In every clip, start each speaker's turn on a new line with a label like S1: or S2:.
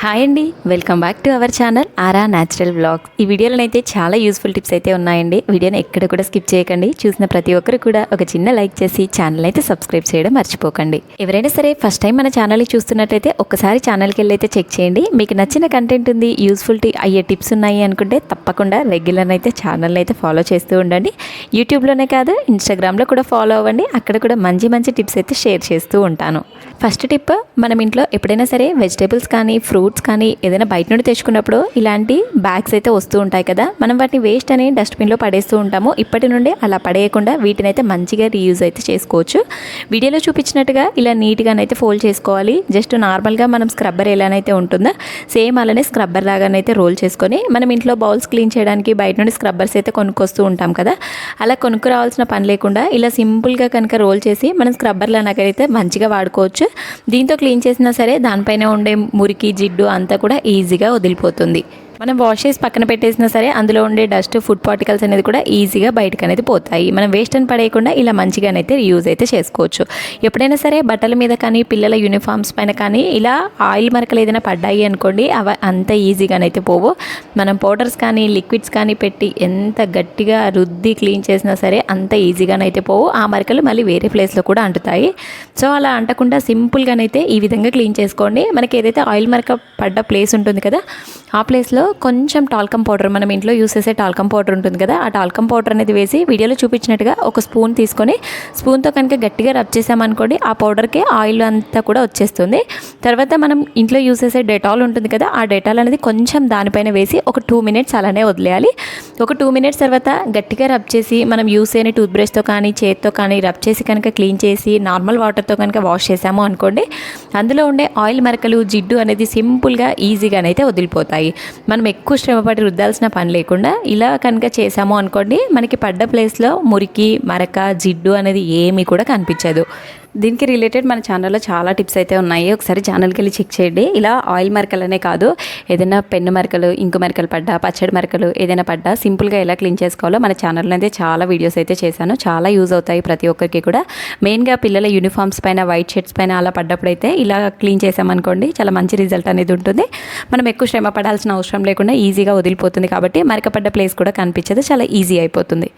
S1: Hi అండి welcome back to our channel Aara natural blogs ఈ వీడియోలో అయితే చాలా యూస్ఫుల్ టిప్స్ అయితే ఉన్నాయండి. వీడియోని ఎక్కడ కూడా స్కిప్ చేయకండి. చూసిన ప్రతి ఒక్కరు కూడా ఒక చిన్న లైక్ చేసి ఛానల్ అయితే సబ్స్క్రైబ్ చేయడం మర్చిపోకండి. ఎవరైనా సరే ఫస్ట్ టైం మన ఛానల్ని చూస్తున్నట్టయితే ఒక్కసారి ఛానల్కి వెళ్ళి అయితే చెక్ చేయండి. మీకు నచ్చిన కంటెంట్ ఉంది యూస్ఫుల్ అయ్యే టిప్స్ ఉన్నాయి అనుకుంటే తప్పకుండా రెగ్యులర్ అయితే ఛానల్ని అయితే ఫాలో చేస్తూ ఉండండి. యూట్యూబ్లోనే కాదు ఇన్స్టాగ్రామ్లో కూడా ఫాలో అవ్వండి. అక్కడ కూడా మంచి మంచి టిప్స్ అయితే షేర్ చేస్తూ ఉంటాను. ఫస్ట్ టిప్ మనం ఇంట్లో ఎప్పుడైనా సరే వెజిటేబుల్స్ కానీ ఫ్రూట్స్ కానీ ఏదైనా బయట నుండి తెచ్చుకున్నప్పుడు ఇలాంటి బ్యాగ్స్ అయితే వస్తూ ఉంటాయి కదా. మనం వాటిని వేస్ట్ అని డస్ట్బిన్లో పడేస్తూ ఉంటాము. ఇప్పటి నుండి అలా పడేయకుండా వీటిని అయితే మంచిగా రీయూజ్ అయితే చేసుకోవచ్చు. వీడియోలో చూపించినట్టుగా ఇలా నీట్గానైతే ఫోల్డ్ చేసుకోవాలి. జస్ట్ నార్మల్గా మనం స్క్రబ్బర్ ఎలానైతే ఉంటుందో సేమ్ అలానే స్క్రబ్బర్ లాగానైతే రోల్ చేసుకొని మనం ఇంట్లో బౌల్స్ క్లీన్ చేయడానికి బయట నుండి స్క్రబ్బర్స్ అయితే కొనుక్కొస్తూ ఉంటాం కదా. అలా కొనుక్కు రావాల్సిన పని లేకుండా ఇలా సింపుల్గా కనుక రోల్ చేసి మనం స్క్రబ్బర్లో అయితే మంచిగా వాడుకోవచ్చు. దీంతో క్లీన్ చేసినా సరే దానిపైన ఉండే మురికి జిడ్డు అంతా కూడా ఈజీగా వదిలిపోతుంది. మనం వాష్ చేసి పక్కన పెట్టేసినా సరే అందులో ఉండే డస్ట్ ఫుడ్ పార్టికల్స్ అనేది కూడా ఈజీగా బయటకు అనేది పోతాయి. మనం వేస్ట్ అని పడేయకుండా ఇలా మంచిగానైతే యూజ్ అయితే చేసుకోవచ్చు. ఎప్పుడైనా సరే బట్టల మీద కానీ పిల్లల యూనిఫామ్స్ పైన కానీ ఇలా ఆయిల్ మరకలు ఏదైనా పడ్డాయి అనుకోండి అవి అంత ఈజీగానైతే పోవు. మనం పౌడర్స్ కానీ లిక్విడ్స్ కానీ పెట్టి ఎంత గట్టిగా రుద్ది క్లీన్ చేసినా సరే అంత ఈజీగానైతే పోవు. ఆ మరకలు మళ్ళీ వేరే ప్లేస్లో కూడా అంటుతాయి. సో అలా అంటకుండా సింపుల్గానైతే ఈ విధంగా క్లీన్ చేసుకోండి. మనకి ఏదైతే ఆయిల్ మరక పడ్డ ప్లేస్ ఉంటుంది కదా ఆ ప్లేస్లో కొంచెం టాల్కమ్ పౌడర్ మనం ఇంట్లో యూస్ చేసే టాల్కమ్ పౌడర్ ఉంటుంది కదా ఆ టాల్కమ్ పౌడర్ అనేది వేసి వీడియోలో చూపించినట్టుగా ఒక స్పూన్ తీసుకొని స్పూన్తో కనుక గట్టిగా రబ్ చేసామనుకోండి ఆ పౌడర్కి ఆయిల్ అంతా కూడా వచ్చేస్తుంది. తర్వాత మనం ఇంట్లో యూస్ చేసే డెటాల్ ఉంటుంది కదా ఆ డెటాల్ అనేది కొంచెం దానిపైన వేసి ఒక టూ మినిట్స్ అలానే వదిలేయాలి. ఒక టూ మినిట్స్ తర్వాత గట్టిగా రబ్ చేసి మనం యూస్ చేయని టూత్ బ్రష్తో కానీ చేత్తో కానీ రబ్ చేసి కనుక క్లీన్ చేసి నార్మల్ వాటర్తో కనుక వాష్ చేసాము అనుకోండి అందులో ఉండే ఆయిల్ మరకలు జిడ్డు అనేది సింపుల్గా ఈజీగానైతే వదిలిపోతాయి. మనం మనం ఎక్కువ శ్రమపడి రుద్దాల్సిన పని లేకుండా ఇలా కనుక చేసాము అనుకోండి మనకి పడ్డ ప్లేస్లో మురికి మరక జిడ్డు అనేది ఏమీ కూడా కనిపించదు. దీనికి రిలేటెడ్ మన ఛానల్లో చాలా టిప్స్ అయితే ఉన్నాయి. ఒకసారి ఛానల్కి వెళ్ళి చెక్ చేయండి. ఇలా ఆయిల్ మరకలనే కాదు ఏదైనా పెన్ను మరకలు ఇంకు మరకలు పడ్డా పచ్చడి మరకలు ఏదైనా పడ్డా సింపుల్గా ఎలా క్లీన్ చేసుకోవాలో మన ఛానల్లో అయితే చాలా వీడియోస్ అయితే చేశాను. చాలా యూజ్ అవుతాయి ప్రతి ఒక్కరికి కూడా. మెయిన్గా పిల్లల యూనిఫామ్స్ పైన వైట్ షర్ట్స్ పైన అలా పడ్డప్పుడు అయితే ఇలా క్లీన్ చేసామనుకోండి చాలా మంచి రిజల్ట్ అనేది ఉంటుంది. మనం ఎక్కువ శ్రమ పడాల్సిన అవసరం లేకుండా ఈజీగా వదిలిపోతుంది కాబట్టి మరకపడ్డ ప్లేస్ కూడా కనిపించదు. చాలా ఈజీ అయిపోతుంది.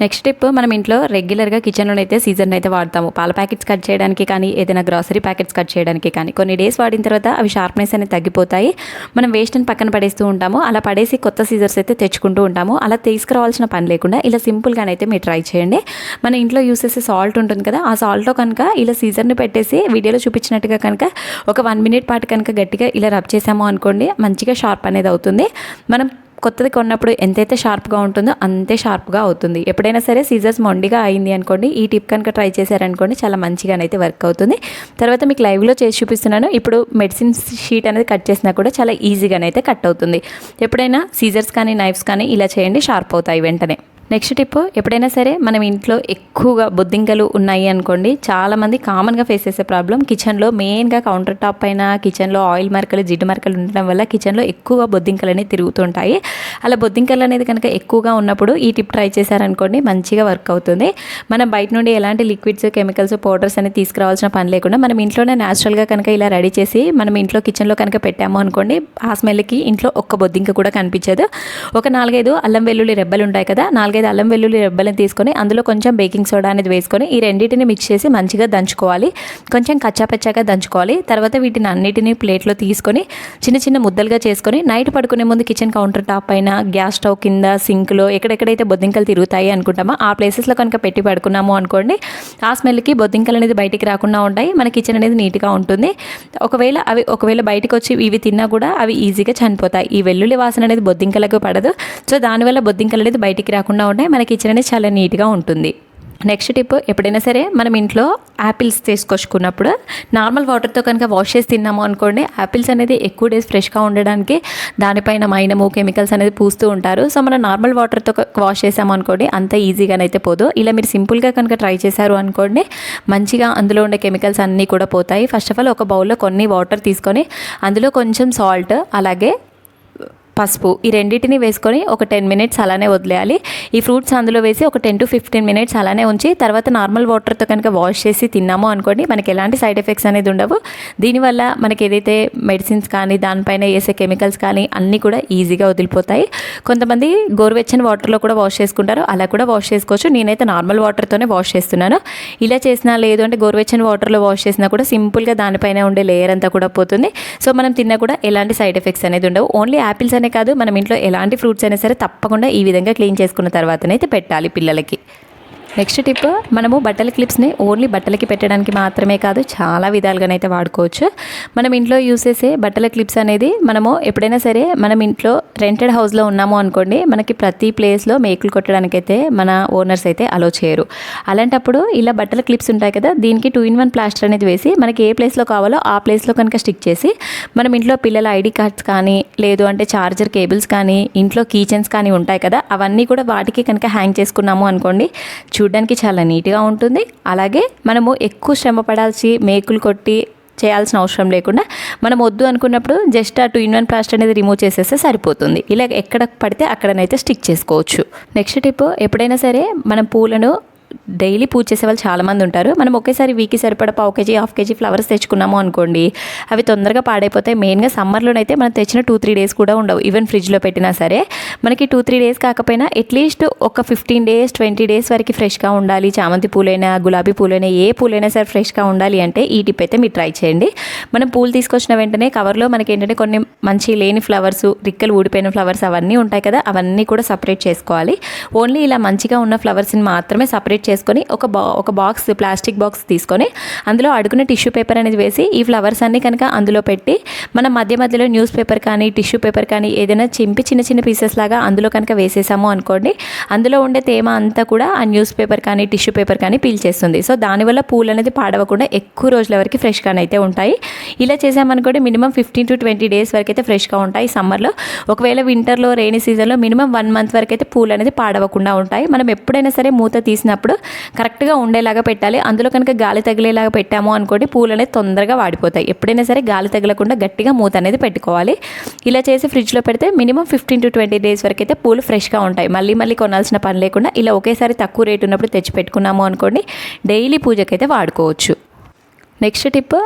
S1: నెక్స్ట్ టిప్ మనం ఇంట్లో రెగ్యులర్గా కిచెన్లో అయితే సీజన్ అయితే వాడతాము. పాల ప్యాకెట్స్ కట్ చేయడానికి కానీ ఏదైనా గ్రాసరీ ప్యాకెట్స్ కట్ చేయడానికి కానీ. కొన్ని డేస్ వాడిన తర్వాత అవి షార్ప్నెస్ అనేది తగ్గిపోతాయి. మనం వేస్ట్ అని పక్కన పడేస్తూ ఉంటాము. అలా పడేసి కొత్త సీజర్స్ అయితే తెచ్చుకుంటూ ఉంటాము. అలా తీసుకురావాల్సిన పని లేకుండా ఇలా సింపుల్గానైతే మీరు ట్రై చేయండి. మన ఇంట్లో యూస్ చేసే సాల్ట్ ఉంటుంది కదా ఆ సాల్ట్లో కనుక ఇలా సీజర్ని పెట్టేసి వీడియోలో చూపించినట్టుగా కనుక ఒక వన్ మినిట్ పాటు కనుక గట్టిగా ఇలా రబ్ చేసాము అనుకోండి మంచిగా షార్ప్ అనేది అవుతుంది. మనం కొత్తది కొన్నప్పుడు ఎంతైతే షార్ప్గా ఉంటుందో అంతే షార్ప్గా అవుతుంది. ఎప్పుడైనా సరే సీజర్స్ మొండిగా అయింది అనుకోండి ఈ టిప్ కనుక ట్రై చేశారనుకోండి చాలా మంచిగానైతే వర్క్ అవుతుంది. తర్వాత మీకు లైవ్లో చేసి చూపిస్తున్నాను. ఇప్పుడు మెడిసిన్ షీట్ అనేది కట్ చేసినా కూడా చాలా ఈజీగానైతే కట్ అవుతుంది. ఎప్పుడైనా సీజర్స్ కానీ నైఫ్స్ కానీ ఇలా చేయండి షార్ప్ అవుతాయి వెంటనే. నెక్స్ట్ టిప్ ఎప్పుడైనా సరే మనం ఇంట్లో ఎక్కువగా బొద్దింకలు ఉన్నాయి అనుకోండి చాలామంది కామన్గా ఫేస్ చేసే ప్రాబ్లం కిచెన్లో మెయిన్గా కౌంటర్ టాప్ పైన కిచెన్లో ఆయిల్ మరకలు జిడ్డు మరకలు ఉండడం వల్ల కిచెన్లో ఎక్కువగా బొద్దింకలు అనేవి తిరుగుతుంటాయి. అలా బొద్దింకలు అనేది కనుక ఎక్కువగా ఉన్నప్పుడు ఈ టిప్ ట్రై చేశారనుకోండి మంచిగా వర్క్ అవుతుంది. మనం బయట నుండి ఎలాంటి లిక్విడ్స్ కెమికల్స్ పౌడర్స్ అనేవి తీసుకురావాల్సిన పని లేకుండా మనం ఇంట్లోనే న్యాచురల్గా కనుక ఇలా రెడీ చేసి మనం ఇంట్లో కిచెన్లో కనుక పెట్టాము అనుకోండి ఆ స్మెల్కి ఇంట్లో ఒక్క బొద్దింక కూడా కనిపించదు. ఒక నాలుగైదు అల్లం వెల్లుల్లి రెబ్బలు ఉంటాయి కదా నాలుగు నాలుగైదు అల్లం వెల్లుల్లి రెబ్బలను తీసుకొని అందులో కొంచెం బేకింగ్ సోడా అనేది వేసుకొని ఈ రెండింటిని మిక్స్ చేసి మంచిగా దంచుకోవాలి. కొంచెం కచ్చాపచ్చాగా దంచుకోవాలి. తర్వాత వీటిని అన్నిటిని ప్లేట్లో తీసుకొని చిన్న చిన్న ముద్దలుగా చేసుకొని నైట్ పడుకునే ముందు కిచెన్ కౌంటర్ టాప్ పైన గ్యాస్ స్టవ్ కింద సింక్లో ఎక్కడెక్కడైతే బొద్దింకలు తిరుగుతాయి అనుకుంటామో ఆ ప్లేసెస్లో కనుక పెట్టి పడుకున్నాము అనుకోండి ఆ స్మెల్కి బొద్దింకలు అనేది బయటికి రాకుండా ఉంటాయి. మన కిచెన్ అనేది నీట్గా ఉంటుంది. ఒకవేళ అవి ఒకవేళ బయటకు వచ్చి ఇవి తిన్నా కూడా అవి ఈజీగా చనిపోతాయి. ఈ వెల్లుల్లి వాసన అనేది బొద్దింకలకు పడదు. సో దానివల్ల బొద్దింకలు అనేది బయటికి రాకుండా ఉన్నాయి మన కిచెన్ అనేది చాలా నీట్గా ఉంటుంది. నెక్స్ట్ టిప్ ఎప్పుడైనా సరే మనం ఇంట్లో యాపిల్స్ తీసుకొచ్చుకున్నప్పుడు నార్మల్ వాటర్తో కనుక వాష్ చేసి తిన్నాము అనుకోండి యాపిల్స్ అనేది ఎక్కువ డేస్ ఫ్రెష్గా ఉండడానికి దానిపైన మైనము కెమికల్స్ అనేది పూస్తూ ఉంటారు. సో మనం నార్మల్ వాటర్తో వాష్ చేసాము అనుకోండి అంత ఈజీగానైతే పోదు. ఇలా మీరు సింపుల్గా కనుక ట్రై చేశారు అనుకోండి మంచిగా అందులో ఉండే కెమికల్స్ అన్నీ కూడా పోతాయి. ఫస్ట్ ఆఫ్ ఆల్ ఒక బౌల్లో కొన్ని వాటర్ తీసుకొని అందులో కొంచెం సాల్ట్ అలాగే పసుపు ఈ రెండింటిని వేసుకొని ఒక టెన్ మినిట్స్ అలానే వదిలేయాలి. ఈ ఫ్రూట్స్ అందులో వేసి ఒక టెన్ టు ఫిఫ్టీన్ మినిట్స్ అలానే ఉంచి తర్వాత నార్మల్ వాటర్తో కనుక వాష్ చేసి తిన్నాము అనుకోండి మనకి ఎలాంటి సైడ్ ఎఫెక్ట్స్ అనేది ఉండవు. దీనివల్ల మనకి ఏదైతే మెడిసిన్స్ కానీ దానిపైన వేసే కెమికల్స్ కానీ అన్నీ కూడా ఈజీగా వదిలిపోతాయి. కొంతమంది గోరువెచ్చని వాటర్లో కూడా వాష్ చేసుకుంటారు అలా కూడా వాష్ చేసుకోవచ్చు. నేనైతే నార్మల్ వాటర్తోనే వాష్ చేస్తున్నాను. ఇలా చేసినా లేదు అంటే గోరువెచ్చని వాటర్లో వాష్ చేసినా కూడా సింపుల్గా దానిపైన ఉండే లేయర్ అంతా కూడా పోతుంది. సో మనం తిన్నా కూడా ఎలాంటి సైడ్ ఎఫెక్ట్స్ అనేది ఉండవు. ఓన్లీ యాపిల్స్ అనే కాదు మనం ఇంట్లో ఎలాంటి ఫ్రూట్స్ అయినా సరే తప్పకుండా ఈ విధంగా క్లీన్ చేసుకున్న తర్వాతనైతే పెట్టాలి పిల్లలకి. నెక్స్ట్ టిప్ మనము బట్టల క్లిప్స్ని ఓన్లీ బట్టలకి పెట్టడానికి మాత్రమే కాదు చాలా విధాలుగానైతే వాడుకోవచ్చు. మనం ఇంట్లో యూస్ చేసే బట్టల క్లిప్స్ అనేది మనము ఎప్పుడైనా సరే మనం ఇంట్లో రెంటెడ్ హౌస్లో ఉన్నాము అనుకోండి మనకి ప్రతి ప్లేస్లో మేకులు కొట్టడానికైతే మన ఓనర్స్ అయితే అలో చేయరు. అలాంటప్పుడు ఇలా బట్టల క్లిప్స్ ఉంటాయి కదా దీనికి టూ ఇన్ వన్ ప్లాస్టర్ అనేది వేసి మనకి ఏ ప్లేస్లో కావాలో ఆ ప్లేస్లో కనుక స్టిక్ చేసి మనం ఇంట్లో పిల్లల ఐడి కార్డ్స్ కానీ లేదు అంటే చార్జర్ కేబుల్స్ కానీ ఇంట్లో కీచెన్స్ కానీ ఉంటాయి కదా అవన్నీ కూడా వాటికి కనుక హ్యాంగ్ చేసుకున్నాము అనుకోండి చూడ్డానికి చాలా నీట్గా ఉంటుంది. అలాగే మనము ఎక్కువ శ్రమ పడాల్సి మేకులు కొట్టి చేయాల్సిన అవసరం లేకుండా మనం వద్దు అనుకున్నప్పుడు జస్ట్ ఆ టూ ఇన్ వన్ ప్లాస్టర్ అనేది రిమూవ్ చేసేస్తే సరిపోతుంది. ఇలా ఎక్కడ పడితే అక్కడనైతే స్టిక్ చేసుకోవచ్చు. నెక్స్ట్ టిప్ ఎప్పుడైనా సరే మనం పూలను డైలీ పూజ చేసే వాళ్ళు చాలామంది ఉంటారు. మనం ఒకేసారి వీక్కి సరిపడా పావు కేజీ హాఫ్ కేజీ ఫ్లవర్స్ తెచ్చుకున్నాము అనుకోండి అవి తొందరగా పాడైపోతాయి. మెయిన్గా సమ్మర్లోనైతే మనం తెచ్చిన టూ త్రీ డేస్ కూడా ఉండవు. ఈవెన్ ఫ్రిడ్జ్లో పెట్టినా సరే మనకి టూ త్రీ డేస్ కాకపోయినా అట్లీస్ట్ ఒక ఫిఫ్టీన్ డేస్ ట్వంటీ డేస్ వరకు ఫ్రెష్గా ఉండాలి. చామంతి పూలైనా గులాబీ పూలైనా ఏ పూలైనా సరే ఫ్రెష్గా ఉండాలి అంటే ఈ టిప్ అయితే మీరు ట్రై చేయండి. మనం పూలు తీసుకొచ్చిన వెంటనే కవర్లో మనకి ఏంటంటే కొన్ని మంచి లేని ఫ్లవర్స్ రిక్కలు ఊడిపోయిన ఫ్లవర్స్ అవన్నీ ఉంటాయి కదా అవన్నీ కూడా సపరేట్ చేసుకోవాలి. ఓన్లీ ఇలా మంచిగా ఉన్న ఫ్లవర్స్ని మాత్రమే సపరేట్ సెపరేట్ చేసుకొని ఒక బా ఒక బాక్స్ ప్లాస్టిక్ బాక్స్ తీసుకొని అందులో అడుగున టిష్యూ పేపర్ అనేది వేసి ఈ ఫ్లవర్స్ అన్ని కనుక అందులో పెట్టి మనం మధ్య మధ్యలో న్యూస్ పేపర్ కానీ టిష్యూ పేపర్ కానీ ఏదైనా చింపి చిన్న చిన్న పీసెస్ లాగా అందులో కనుక వేసేసాము అనుకోండి అందులో ఉండే తేమ అంతా కూడా ఆ న్యూస్ పేపర్ కానీ టిష్యూ పేపర్ కానీ పీల్చేస్తుంది సో దానివల్ల పూలు అనేది పాడవకుండా ఎక్కువ రోజుల వరకు ఫ్రెష్గానే అయితే ఉంటాయి. ఇలా చేసామనుకోండి minimum fifteen to twenty days వరకు అయితే ఫ్రెష్గా ఉంటాయి సమ్మర్లో. ఒకవేళ వింటర్లో రెయినీ సీజన్లో మినిమం వన్ మంత్ వరకు అయితే పూలు అనేది పాడవకుండా ఉంటాయి. మనం ఎప్పుడైనా సరే మూత తీసినప్పుడు కరెక్ట్గా ఉండేలాగా పెట్టాలి. అందులో కనుక గాలి తగిలేలాగా పెట్టాము అనుకోండి పూలు అనేది తొందరగా వాడిపోతాయి. ఎప్పుడైనా సరే గాలి తగలకుండా గట్టిగా మూత అనేది పెట్టుకోవాలి. ఇలా చేసి ఫ్రిడ్జ్లో పెడితే minimum fifteen to twenty days వరకు అయితే పూలు ఫ్రెష్గా ఉంటాయి. మళ్ళీ మళ్ళీ కొనాల్సిన పని లేకుండా ఇలా ఒకేసారి తక్కువ రేటు ఉన్నప్పుడు తెచ్చి పెట్టుకున్నాము అనుకోండి డైలీ పూజకైతే వాడుకోవచ్చు. నెక్స్ట్ టిప్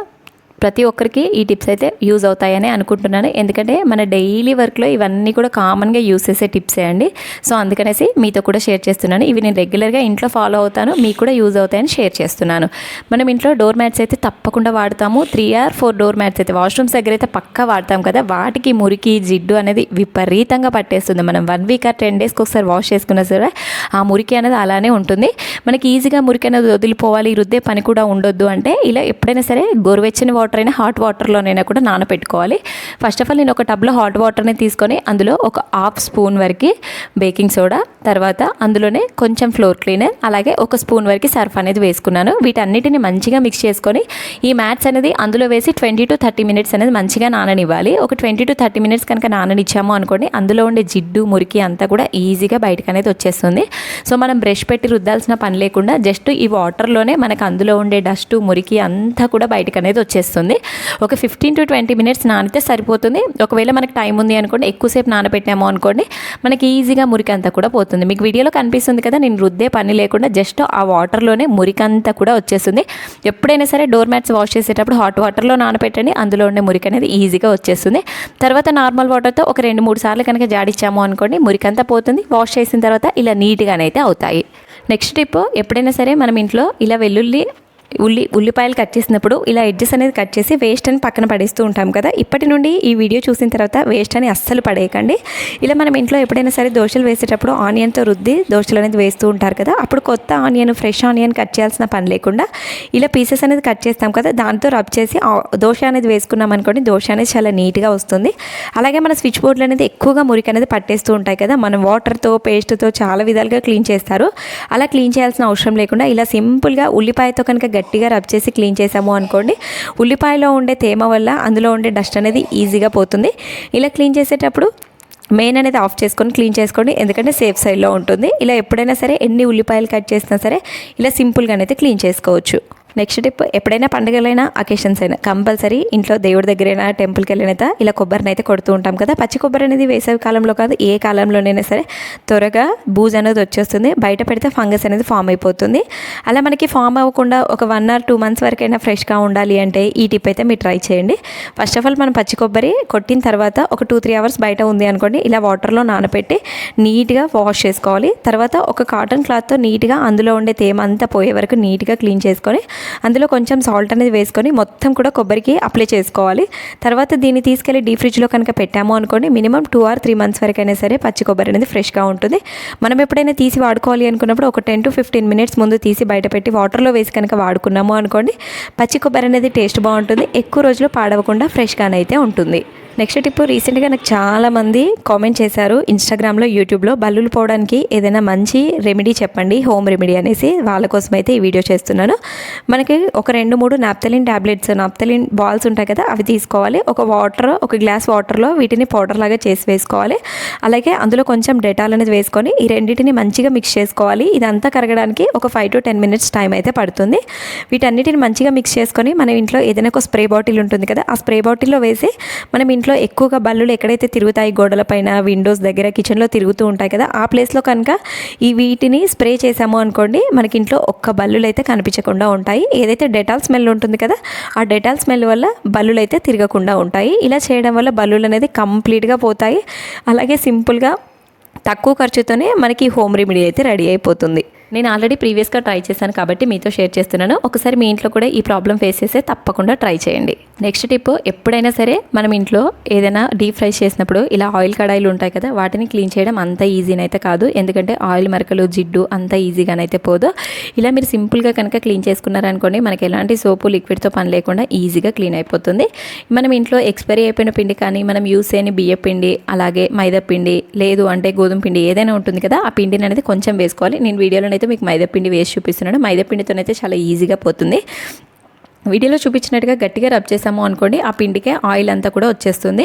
S1: ప్రతి ఒక్కరికి ఈ టిప్స్ అయితే యూజ్ అవుతాయని అనుకుంటున్నాను. ఎందుకంటే మన డైలీ వర్క్లో ఇవన్నీ కూడా కామన్గా యూస్ చేసే టిప్సే అండి. సో అందుకనేసి మీతో కూడా షేర్ చేస్తున్నాను. ఇవి నేను రెగ్యులర్గా ఇంట్లో ఫాలో అవుతాను. మీకు కూడా యూజ్ అవుతాయని షేర్ చేస్తున్నాను. మనం ఇంట్లో డోర్ మ్యాట్స్ అయితే తప్పకుండా వాడతాము. Three or four door mats అయితే వాష్రూమ్స్ దగ్గర అయితే పక్కా వాడతాం కదా. వాటికి మురికి జిడ్డు అనేది విపరీతంగా పట్టేస్తుంది. మనం వన్ వీక్ ఆర్ టెన్ డేస్కి ఒకసారి వాష్ చేసుకున్నా సరే ఆ మురికి అనేది అలానే ఉంటుంది. మనకి ఈజీగా మురికి అనేది వదిలిపోవాలి రుద్దే పని కూడా ఉండొద్దు అంటే ఇలా ఎప్పుడైనా సరే గోరువెచ్చని వాటర్ వాటర్ అయినా హాట్ వాటర్లోనైనా కూడా నానబెట్టుకోవాలి ఫస్ట్ ఆఫ్ ఆల్ నేను ఒక టబ్లో హాట్ వాటర్ని తీసుకొని అందులో ఒక హాఫ్ స్పూన్ వరకు బేకింగ్ సోడా తర్వాత అందులోనే కొంచెం ఫ్లోర్ క్లీనర్ అలాగే ఒక స్పూన్ వరకు సర్ఫ్ అనేది వేసుకున్నాను. వీటన్నిటిని మంచిగా మిక్స్ చేసుకొని ఈ మ్యాట్స్ అనేది అందులో వేసి ట్వంటీ టు థర్టీ మినిట్స్ అనేది మంచిగా నాననివ్వాలి. ఒక ట్వంటీ టు థర్టీ మినిట్స్ కనుక నాననిచ్చాము అనుకోండి అందులో ఉండే జిడ్డు మురికి అంతా కూడా ఈజీగా బయటకు అనేది వచ్చేస్తుంది. సో మనం బ్రష్ పెట్టి రుద్దాల్సిన పని లేకుండా జస్ట్ ఈ వాటర్లోనే మనకు అందులో ఉండే డస్ట్ మురికి అంతా కూడా బయటకు అనేది వచ్చేస్తుంది. ఒక ఫిఫ్టీన్ టు ట్వంటీ మినిట్స్ నానితే సరిపోతుంది. ఒకవేళ మనకి టైం ఉంది అనుకోండి ఎక్కువసేపు నానబెట్టాము అనుకోండి మనకి ఈజీగా మురికి అంతా కూడా పోతుంది. మీకు వీడియోలో కనిపిస్తుంది కదా నేను రుద్దే పని లేకుండా జస్ట్ ఆ వాటర్లోనే మురికంతా కూడా వచ్చేస్తుంది. ఎప్పుడైనా సరే డోర్ మ్యాట్స్ వాష్ చేసేటప్పుడు హాట్ వాటర్లో నానబెట్టండి అందులో ఉండే మురికి అనేది ఈజీగా వచ్చేస్తుంది. తర్వాత నార్మల్ వాటర్తో ఒక రెండు మూడు సార్లు కనుక జాడిచ్చాము అనుకోండి మురికంతా పోతుంది. వాష్ చేసిన తర్వాత ఇలా నీట్గానైతే అవుతాయి. నెక్స్ట్ టిప్ ఎప్పుడైనా సరే మనం ఇంట్లో ఇలా వెల్లుల్లి ఉల్లి ఉల్లిపాయలు కట్ చేసినప్పుడు ఇలా ఎడ్జెస్ అనేది కట్ చేసి వేస్ట్ అని పక్కన పడేస్తూ ఉంటాం కదా. ఇప్పటి నుండి ఈ వీడియో చూసిన తర్వాత వేస్ట్ అని అస్సలు పడేయకండి. ఇలా మనం ఇంట్లో ఎప్పుడైనా సరే దోశలు వేసేటప్పుడు ఆనియన్తో రుద్ది దోశలు అనేది వేస్తూ ఉంటారు కదా. అప్పుడు కొత్త ఆనియన్ ఫ్రెష్ ఆనియన్ కట్ చేయాల్సిన పని లేకుండా ఇలా పీసెస్ అనేది కట్ చేస్తాం కదా. దాంతో రబ్ చేసి దోశ అనేది వేసుకున్నాం అనుకోండి దోశ అనేది చాలా నీట్గా వస్తుంది. అలాగే మన స్విచ్ బోర్డులు అనేది ఎక్కువగా మురికి అనేది పట్టేస్తూ ఉంటాయి కదా. మనం వాటర్తో పేస్ట్తో చాలా విధాలుగా క్లీన్ చేస్తారు. అలా క్లీన్ చేయాల్సిన అవసరం లేకుండా ఇలా సింపుల్గా ఉల్లిపాయతో కనుక గట్టిగా రబ్ చేసి క్లీన్ చేసాము అనుకోండి ఉల్లిపాయలో ఉండే తేమ వల్ల అందులో ఉండే డస్ట్ అనేది ఈజీగా పోతుంది. ఇలా క్లీన్ చేసేటప్పుడు మెయిన్ అనేది ఆఫ్ చేసుకొని క్లీన్ చేసుకోండి ఎందుకంటే సేఫ్ సైడ్లో ఉంటుంది. ఇలా ఎప్పుడైనా సరే ఎన్ని ఉల్లిపాయలు కట్ చేసినా సరే ఇలా సింపుల్గా అయితే క్లీన్ చేసుకోవచ్చు. నెక్స్ట్ టిప్ ఎప్పుడైనా పండుగలైనా అకేషన్స్ అయినా కంపల్సరీ ఇంట్లో దేవుడి దగ్గరైనా టెంపుల్కి వెళ్ళినైతే ఇలా కొబ్బరిని అయితే కొడుతూ ఉంటాం కదా. పచ్చి కొబ్బరి అనేది వేసవి కాలంలో కాదు ఏ కాలంలోనైనా సరే త్వరగా బూజ్ అనేది వచ్చేస్తుంది. బయట పెడితే ఫంగస్ అనేది ఫామ్ అయిపోతుంది. అలా మనకి ఫామ్ అవ్వకుండా ఒక వన్ ఆర్ టూ మంత్స్ వరకైనా ఫ్రెష్గా ఉండాలి అంటే ఈ టిప్ అయితే మీరు ట్రై చేయండి. ఫస్ట్ ఆఫ్ ఆల్ మనం పచ్చి కొబ్బరి కొట్టిన తర్వాత ఒక టూ త్రీ అవర్స్ బయట ఉంది అనుకోండి ఇలా వాటర్లో నానబెట్టి నీట్గా వాష్ చేసుకోవాలి. తర్వాత ఒక కాటన్ క్లాత్తో నీట్గా అందులో ఉండే తేమ అంతా పోయే వరకు నీట్గా క్లీన్ చేసుకొని అందులో కొంచెం సాల్ట్ అనేది వేసుకొని మొత్తం కూడా కొబ్బరికి అప్లై చేసుకోవాలి. తర్వాత దీన్ని తీసుకెళ్ళి డీ ఫ్రిడ్జ్లో కనుక పెట్టాము అనుకోండి minimum two or three months వరకైనా సరే పచ్చి కొబ్బరి అనేది ఫ్రెష్గా ఉంటుంది. మనం ఎప్పుడైనా తీసి వాడుకోవాలి అనుకున్నప్పుడు ఒక టెన్ టు ఫిఫ్టీన్ మినిట్స్ ముందు తీసి బయట పెట్టి వాటర్లో వేసి కనుక వాడుకున్నాము అనుకోండి పచ్చి కొబ్బరి అనేది టేస్ట్ బాగుంటుంది. ఎక్కువ రోజులు పాడవకుండా ఫ్రెష్గానైతే ఉంటుంది. నెక్స్ట్ టిప్ రీసెంట్గా నాకు చాలామంది కామెంట్ చేశారు ఇన్స్టాగ్రామ్లో యూట్యూబ్లో బల్లులు పోవడానికి ఏదైనా మంచి రెమెడీ చెప్పండి హోమ్ రెమెడీ అనేసి వాళ్ళ కోసం అయితే ఈ వీడియో చేస్తున్నాను. మనకి ఒక రెండు మూడు నాప్తలిన్ ట్యాబ్లెట్స్ నాప్తలిన్ బాల్స్ ఉంటాయి కదా అవి తీసుకోవాలి. ఒక వాటర్ ఒక గ్లాస్ వాటర్లో వీటిని పౌడర్ లాగా చేసి వేసుకోవాలి. అలాగే అందులో కొంచెం డెటాల్ అనేది వేసుకొని ఈ రెండింటిని మంచిగా మిక్స్ చేసుకోవాలి. ఇదంతా కరగడానికి ఒక five to ten minutes time అయితే పడుతుంది. వీటన్నిటిని మంచిగా మిక్స్ చేసుకొని మన ఇంట్లో ఏదైనా ఒక స్ప్రే బాటిల్ ఉంటుంది కదా ఆ స్ప్రే బాటిల్లో వేసి మనం ఇంట్లో ఎక్కువగా బల్లులు ఎక్కడైతే తిరుగుతాయి గోడల పైన విండోస్ దగ్గర కిచెన్లో తిరుగుతూ ఉంటాయి కదా ఆ ప్లేస్లో కనుక ఈ వీటిని స్ప్రే చేసాము అనుకోండి మనకి ఇంట్లో ఒక్క బల్లులు అయితే కనిపించకుండా ఉంటాయి. ఏదైతే డెటాల్ స్మెల్ ఉంటుంది కదా ఆ డెటాల్ స్మెల్ వల్ల బల్లులు అయితే తిరగకుండా ఉంటాయి. ఇలా చేయడం వల్ల బల్లులు అనేది కంప్లీట్గా పోతాయి. అలాగే సింపుల్గా తక్కువ ఖర్చుతోనే మనకి హోమ్ రెమెడీ అయితే రెడీ అయిపోతుంది. నేను ఆల్రెడీ ప్రీవియస్గా ట్రై చేశాను కాబట్టి మీతో షేర్ చేస్తున్నాను. ఒకసారి మీ ఇంట్లో కూడా ఈ ప్రాబ్లం ఫేస్ చేస్తే తప్పకుండా ట్రై చేయండి. నెక్స్ట్ టిప్ ఎప్పుడైనా సరే మనం ఇంట్లో ఏదైనా డీప్ ఫ్రై చేసినప్పుడు ఇలా ఆయిల్ కడాయిలు ఉంటాయి కదా వాటిని క్లీన్ చేయడం అంత ఈజీనైతే కాదు. ఎందుకంటే ఆయిల్ మరకలు జిడ్డు అంత ఈజీగానైతే పోదు. ఇలా మీరు సింపుల్గా కనుక క్లీన్ చేసుకున్నారనుకోండి మనకి ఎలాంటి సోపు లిక్విడ్తో పని లేకుండా ఈజీగా క్లీన్ అయిపోతుంది. మనం ఇంట్లో ఎక్స్పైరీ అయిపోయిన పిండి కానీ మనం యూస్ చేయని బియ్య పిండి అలాగే మైదా పిండి లేదు అంటే గోధుమ పిండి ఏదైనా ఉంటుంది కదా ఆ పిండిని అనేది కొంచెం వేసుకోవాలి. నేను వీడియోలో అయితే మీకు మైదా పిండి వేసి చూపిస్తున్నాను. మైదా అయితే చాలా ఈజీగా పోతుంది. వీడియోలో చూపించినట్టుగా గట్టిగా రబ్ చేసాము అనుకోండి ఆ పిండికే ఆయిల్ అంతా కూడా వచ్చేస్తుంది.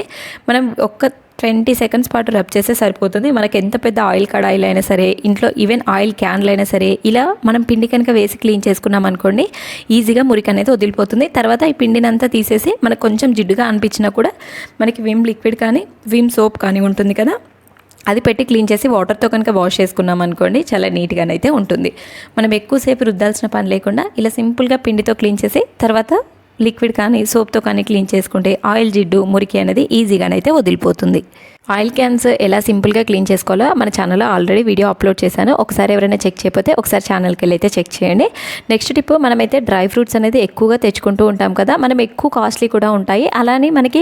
S1: మనం ఒక్క ట్వంటీ సెకండ్స్ పాటు రబ్ చేస్తే సరిపోతుంది. మనకి ఎంత పెద్ద ఆయిల్ కడాయిలు అయినా సరే ఇంట్లో ఈవెన్ ఆయిల్ క్యాన్లు అయినా సరే ఇలా మనం పిండి కనుక వేసి క్లీన్ చేసుకున్నాం అనుకోండి ఈజీగా మురికి అనేది వదిలిపోతుంది. తర్వాత ఈ పిండిని అంతా తీసేసి మనకు కొంచెం జిడ్డుగా అనిపించినా కూడా మనకి విమ్ లిక్విడ్ కానీ విమ్ సోప్ కానీ ఉంటుంది కదా అది పెట్టి క్లీన్ చేసి వాటర్తో కనుక వాష్ చేసుకున్నాం అనుకోండి చాలా నీట్గానైతే ఉంటుంది. మనం ఎక్కువసేపు రుద్దాల్సిన పని లేకుండా ఇలా సింపుల్గా పిండితో క్లీన్ చేసి తర్వాత లిక్విడ్ కానీ సోప్తో కానీ క్లీన్ చేసుకుంటే ఆయిల్ జిడ్డు మురికి అనేది ఈజీగానైతే వదిలిపోతుంది. ఆయిల్ క్యాన్స్ ఎలా సింపుల్గా క్లీన్ చేసుకోవాలో మన ఛానల్లో ఆల్రెడీ వీడియో అప్లోడ్ చేశాను. ఒకసారి ఎవరైనా చెక్ చేయకపోతే ఒకసారి ఛానల్కి వెళ్ళి అయితే చెక్ చేయండి. నెక్స్ట్ టిప్ మనమైతే డ్రై ఫ్రూట్స్ అనేది ఎక్కువగా తెచ్చుకుంటూ ఉంటాం కదా మనం ఎక్కువ కాస్ట్లీ కూడా ఉంటాయి. అలానే మనకి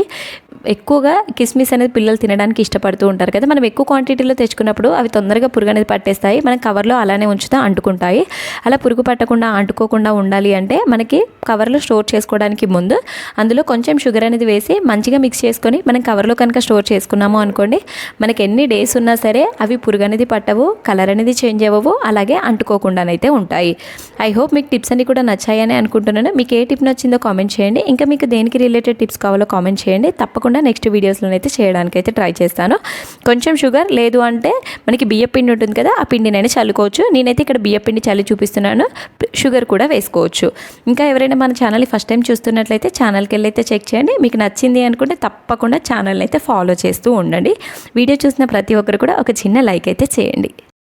S1: ఎక్కువగా కిస్మిస్ అనేది పిల్లలు తినడానికి ఇష్టపడుతూ ఉంటారు కదా మనం ఎక్కువ క్వాంటిటీలో తెచ్చుకున్నప్పుడు అవి తొందరగా పురుగు అనేది పట్టేస్తాయి. మనం కవర్లో అలానే ఉంచుతా అంటుకుంటాయి. అలా పురుగు పట్టకుండా అంటుకోకుండా ఉండాలి అంటే మనకి కవర్లో స్టోర్ చేసుకోవడానికి ముందు అందులో కొంచెం షుగర్ అనేది వేసి మంచిగా మిక్స్ చేసుకొని మనం కవర్లో కనుక స్టోర్ చేసుకున్నాము అనుకోండి మనకి ఎన్ని డేస్ ఉన్నా సరే అవి పురుగు అనేది పట్టవు కలర్ అనేది చేంజ్ అవ్వవు అలాగే అంటుకోకుండానైతే ఉంటాయి. ఐ హోప్ మీకు టిప్స్ అన్ని కూడా నచ్చాయని అనుకుంటున్నాను. మీకు ఏ టిప్ నచ్చిందో కామెంట్ చేయండి. ఇంకా మీకు దేనికి రిలేటెడ్ టిప్స్ కావాలో కామెంట్ చేయండి. తప్పకుండా నెక్స్ట్ వీడియోస్లో అయితే చేయడానికి అయితే ట్రై చేస్తాను. కొంచెం షుగర్ లేదు అంటే మనకి బియ్య పిండి ఉంటుంది కదా ఆ పిండినైనా చల్లుకోవచ్చు. నేనైతే ఇక్కడ బియ్య పిండి చల్లి చూపిస్తున్నాను. షుగర్ కూడా వేసుకోవచ్చు. ఇంకా ఎవరైనా మన ఛానల్ ఫస్ట్ టైం చూస్తున్నట్లయితే ఛానల్కి వెళ్ళి అయితే చెక్ చేయండి. మీకు నచ్చింది అనుకుంటే తప్పకుండా ఛానల్ని అయితే ఫాలో చేస్తూ ఉండండి. వీడియో చూసిన ప్రతి ఒక్కరు కూడా ఒక చిన్న లైక్ అయితే చేయండి.